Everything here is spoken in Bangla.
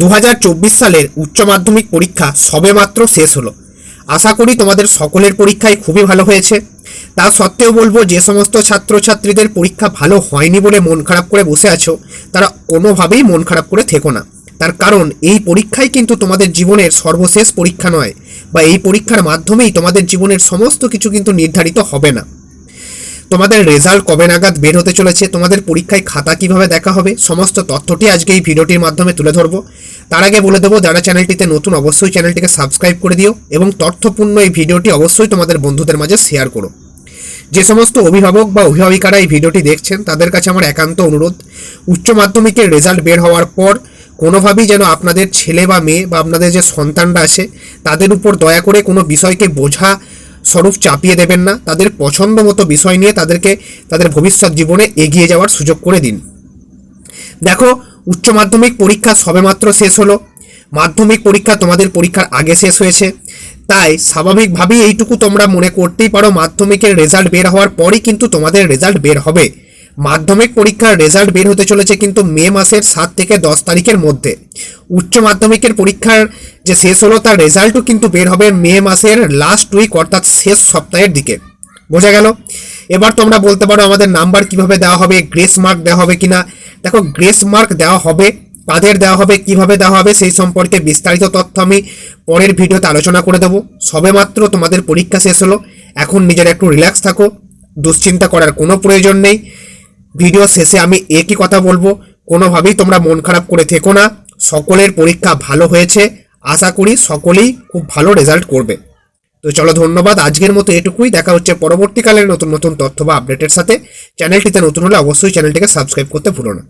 দু হাজার চব্বিশ সালের উচ্চ মাধ্যমিক পরীক্ষা সবেমাত্র শেষ হলো। আশা করি তোমাদের সকলের পরীক্ষায় খুবই ভালো হয়েছে। তা সত্ত্বেও বলব, যে সমস্ত ছাত্রছাত্রীদের পরীক্ষা ভালো হয়নি বলে মন খারাপ করে বসে আছো, তারা কোনোভাবেই মন খারাপ করে থেকো না। তার কারণ, এই পরীক্ষাই কিন্তু তোমাদের জীবনের সর্বশেষ পরীক্ষা নয়, বা এই পরীক্ষার মাধ্যমেই তোমাদের জীবনের সমস্ত কিছু কিন্তু নির্ধারিত হবে না। তোমাদের রেজাল্ট কবে নাগাদ বের হতে চলেছে, তোমাদের পরীক্ষায় খাতা কীভাবে দেখা হবে, সমস্ত তথ্যটি আজকে এই ভিডিওটির মাধ্যমে তুলে ধরবো। তার আগে বলে দেবো, যারা চ্যানেলটিতে নতুন অবশ্যই চ্যানেলটিকে সাবস্ক্রাইব করে দিও এবং তথ্যপূর্ণ এই ভিডিওটি অবশ্যই তোমাদের বন্ধুদের মাঝে শেয়ার করো। যে সমস্ত অভিভাবক বা অভিভাবিকারা এই ভিডিওটি দেখছেন, তাদের কাছে আমার একান্ত অনুরোধ, উচ্চ মাধ্যমিকের রেজাল্ট বের হওয়ার পর কোনোভাবেই যেন আপনাদের ছেলে বা মেয়ে বা আপনাদের যে সন্তানরা আছে, তাদের উপর দয়া করে কোনো বিষয়কে বোঝা স্বরূপ চাপিয়ে দেবেন না। তাদের পছন্দ মতো বিষয় নিয়ে তাদেরকে তাদের ভবিষ্যৎ জীবনে এগিয়ে যাওয়ার সুযোগ করে দিন। দেখো, উচ্চ মাধ্যমিক পরীক্ষা সবেমাত্র শেষ হলো। মাধ্যমিক পরীক্ষা তোমাদের পরীক্ষার আগে শেষ হয়েছে। তাই স্বাভাবিকভাবেই এইটুকু তোমরা মনে করতেই পারো, মাধ্যমিকের রেজাল্ট বের হওয়ার পরই কিন্তু তোমাদের রেজাল্ট বের হবে। মাধ্যমিক পরীক্ষার রেজাল্ট বের হতে চলেছে কিন্তু মে মাসের সাত থেকে দশ তারিখের মধ্যে। উচ্চ মাধ্যমিকের পরীক্ষার যে শেষ হলো, তার রেজাল্টও কিন্তু বের হবে মে মাসের লাস্ট উইক অর্থাৎ শেষ সপ্তাহের দিকে। বোঝা গেল? এবার তোমরা বলতে পারো আমাদের নাম্বার কীভাবে দেওয়া হবে গ্রেস মার্ক দেওয়া হবে কিনা। দেখো গ্রেস মার্ক দেওয়া হবে, কাদের দেওয়া হবে, কীভাবে দেওয়া হবে, সেই সম্পর্কে বিস্তারিত তথ্য আমি পরের ভিডিওতে আলোচনা করে দেবো। সবেমাত্র তোমাদের পরীক্ষা শেষ হলো। এখন নিজের একটু রিল্যাক্স থাকো। দুশ্চিন্তা করার কোনো প্রয়োজন নেই। ভিডিও শেষে আমি একই কথা বলব। কোনোভাবেই তোমরা মন খারাপ করে থেকো না। সকলের পরীক্ষা ভালো হয়েছে। আশা করি সকলেই খুব ভালো রেজাল্ট করবে। তো চলো ধন্যবাদ। আজকের মতো এটুকুই। দেখা হচ্ছে পরবর্তীকালের নতুন নতুন তথ্য বা আপডেটের সাথে। চ্যানেলটিতে নতুন হলে অবশ্যই চ্যানেলটিকে সাবস্ক্রাইব করতে ভুলো না।